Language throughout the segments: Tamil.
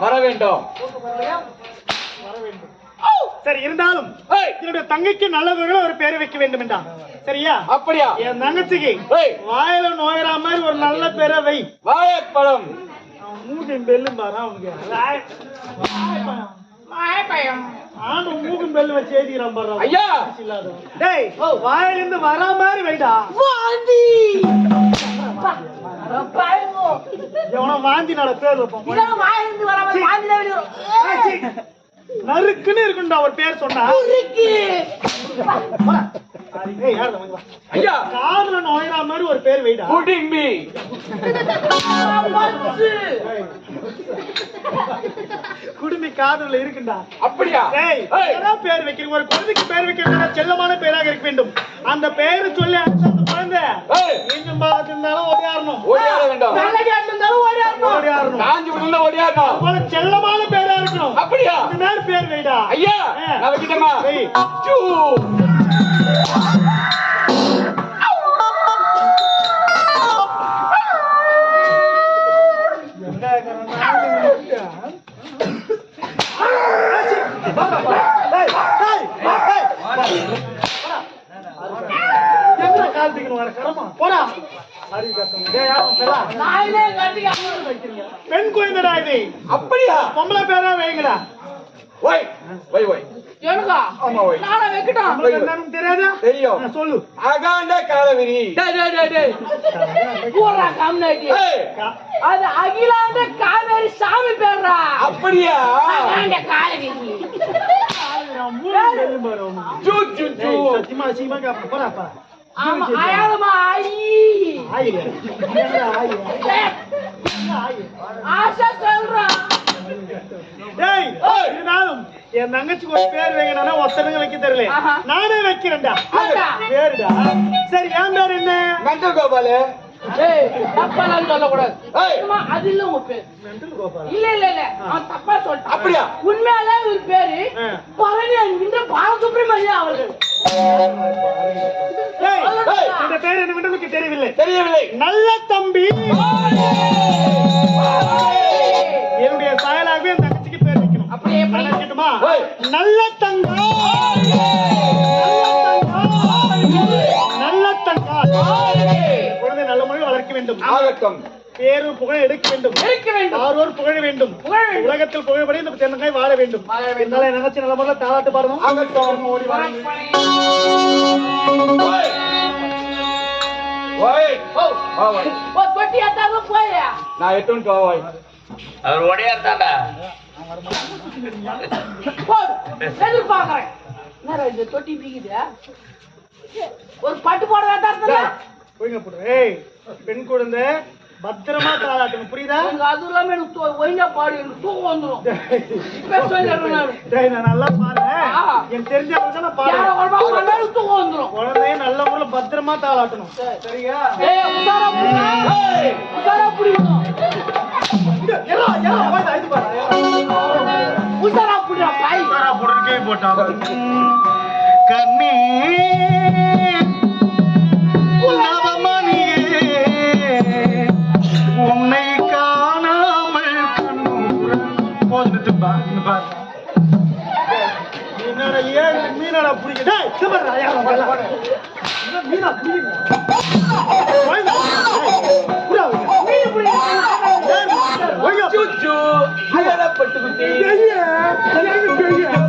வர வேண்டும். வர வேண்டும் சரி இருந்தாலும் என்னுடைய தங்கைக்கு நல்லவர்கள் ஒரு பேரை வைக்க வேண்டும் என்றா சரியா? அப்படியா? என் தங்கச்சிக்கு வாயில நோயறா மாதிரி ஒரு நல்ல பேரை வை. வாழைப்பழம் அவன் மூக்கும் பெல்லும் பாரு வாய்ப்பழம். ஆண்டு மூக்கும் பெல்லு வச்சு பாரு அவன். ஐயா. டேய் வாயிலிருந்து வரா மாதிரி வைடா. வாந்தி. எவனோ வாந்தி நட பேர் சீ. நறுக்குன்னு இருக்குண்டா ஒரு பேர் சொன்னா. ஐயா! காதுல மாதிரி ஒரு பேர் வைடா. குடிமி காதுல இருக்குண்டா. அப்படியா? ஏய் பேர் வைக்கிறீங்க ஒரு குழந்தைக்கு பேர் வைக்கிறது செல்லமான பேராக இருக்க வேண்டும். அந்த பேரை சொல்லி அந்த குழந்தை. நீங்க பார்த்திருந்தாலும் ஓடியாரணும். ஓடியாட வேண்டாம். கேட்டு இருந்தாலும் ஓடியாரணும். காஞ்சி ஓடியாடணும் போல செல்லமான பேரா இருக்கணும். அப்படியா? இந்த மாதிரி பேர் வைடா. ஐயா. நான் வைக்கிட்டேமா. பெண் குழந்தைடா இது. அப்படியா? பொம்பளை பேரா வைங்கடா ஒய் ஒய் ஒய் எனக்கா ஆமா ஒய் நானே வைக்கட்டும். உங்களுக்கு என்னன்னு தெரியாதா? தெரியும். ஆ, சொல்லு. அகாண்ட காலவிரி. டேய் டேய் டேய் டேய். போறா காம்னாட்டி ஏய், அது அகிலாண்ட காவேரி சாமி பேர்றா அப்படியா? அவனுக்கு. சூ, சூ, சூ. டேய், சத்தியமா போடா பா ஆமா அயாதமா ஆயி ஆஷா சொல்றா. டேய் இருந்தாலும் என் தங்கச்சிக்கு ஒரு பேர் வைக்கணும்னா ஒருத்தனுங்க வைக்க தெரியல. நானே வைக்கிறேன்டா. பேருடா. சரி என் பேர் என்ன? மெண்டல் கோபாலு? உண்மையாலே ஒரு பேரு. பழனி என்கின்ற பாலசுப்ரமணியம் அவர்கள். டேய், ஏய். இந்த பேர் என்ன உங்களுக்கு தெரியவில்லை. தெரியவில்லை. நல்ல தம்பி. என்னுடைய சாயலாகவே என் தங்கச்சிக்கு பேர் வைக்கணும். அப்படியே எப்படி? நல்லா தங்கம் நல்ல தங்கம் குழந்தை நல்ல முறையில் வளர்க்க வேண்டும். ஆகட்டும். பேரு புகழ் எடுக்க வேண்டும். இருக்க வேண்டும். ஆரோர் புகழ வேண்டும். உலகத்தில் புகழ்படி இந்த தென்னங்காய் வாழ வேண்டும். வாழ வேண்டும். என்னால நினைச்சு நல்ல முறையில் தாளாட்டு பாடணும். ஆகட்டும். ஓடி வாங்க ஓ, வா, ஒய். ஓ, தொட்டி ஏத்தாம போயா? நான் எட்டுன்னு போ, ஒய். அவர் ஒடையார் தாண்டா. போ எதிர்பார்க்கறேன். என்னடா இது தொட்டி பிடிக்குது ஒரு பட்டு போட வேண்டாம் போய்ங்க போடு. ஏய் பெண் குழந்தை பத்திரமா தாளாட்டணும் புரியுதா? எனக்கு அது இல்லாம எனக்கு ஒழுங்கா பாடு எனக்கு தூக்கம் வந்துடும் நானு. நல்லா ஆ. எனக்கு தெரிஞ்சவங்க நான் பத்திரமா தாளாட்டணும் சரி. சரியா உசாரா. ஏய். உசாரா எல்லாம், போய். உசாரா போட்டான். கண்ணே உன்னை காணாமல் கண்ணுறங்கும். போதும் நிறுத்துப்பா, இங்க பாரு. என்னடா ஏன் மீனடா பிடிக்க டேய்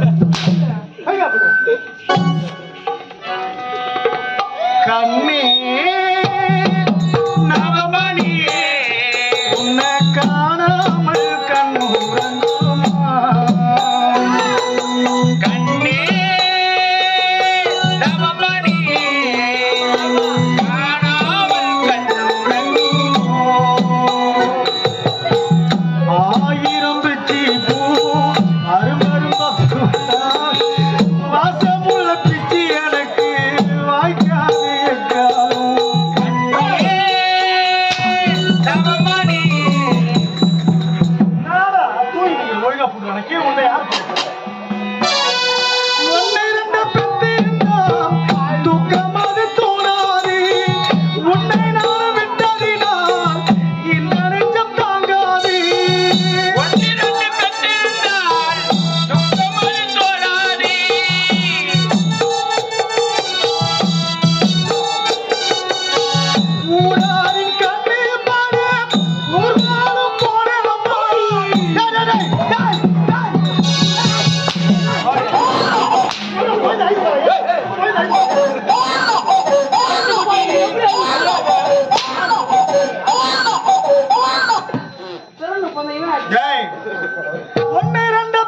ஒழுங்கா போட்டு எனக்கு உன்னை ஒன்னு ரெண்டு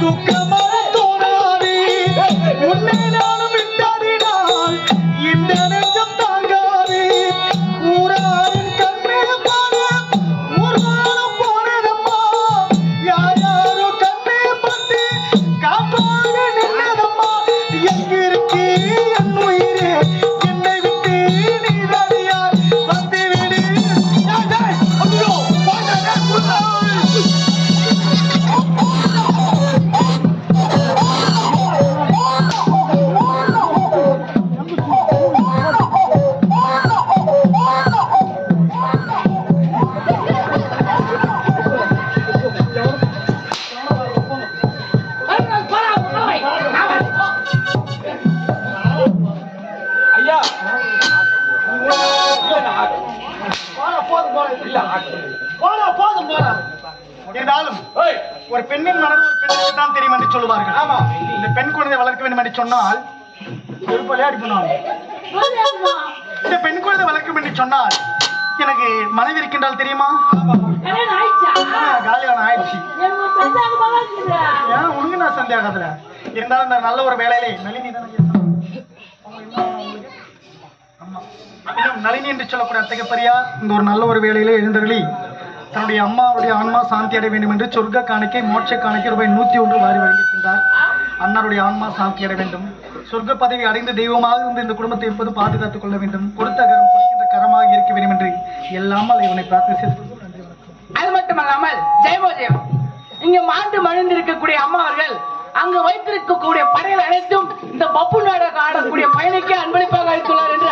தூக்கம் இல்ல. போடா, போதும், போடா. இருந்தாலும் ஒரு பெண்ணின் மனது ஒரு பெண்ணுக்கு தான் தெரியும் என்று சொல்லுவார்கள் ஆமா. இந்த பெண் குழந்தை வளர்க்க வேண்டும் என்று சொன்னால் செருப்பாலே அடிப்பணும்? இந்த பெண் குழந்தை வளர்க்க என்று சொன்னால் எனக்கு மனைவி இருக்கின்றால் தெரியுமா? காலியான ஆயிடுச்சு. ஏன் உனக்கு நான் சந்தேகத்துல இருந்தாலும் இந்த நல்ல ஒரு வேலையிலே நளினி தானே? ஆமா. நளினி என்று சொல்லக்கூடிய அத்தகைய பெரியார் இந்த ஒரு நல்ல ஒரு வேலையிலே எழுந்தருளி தன்னுடைய அம்மாவுடைய ஆன்மா சாந்தி அடைய வேண்டும் என்று சொர்க்க காணிக்கை மோட்ச காணிக்கை ரூபாய் நூத்தி ஒன்று வாரி வழங்கியிருக்கின்றார். அன்னாருடைய ஆன்மா சாந்தி அடைய வேண்டும். சொர்க்க பதவி அடைந்து தெய்வமாக இருந்து இந்த குடும்பத்தை எப்போது பாதுகாத்துக் கொள்ள வேண்டும். கொடுத்த கரம் கொடுக்கின்ற கரமாக இருக்க வேண்டும் என்று எல்லாமல் இவனை பிரார்த்தனை செய்து அது மட்டுமல்லாமல் ஜெயமோ ஜெயம் இங்க மாண்டு மழுந்து இருக்கக்கூடிய அம்மா அவர்கள் அங்கு வைத்திருக்கக்கூடிய படைகள் அனைத்தும் இந்த பப்பு நாடகம் ஆடக்கூடிய பயணிக்கு அன்பளிப்பாக அளித்துள்ளார் என்று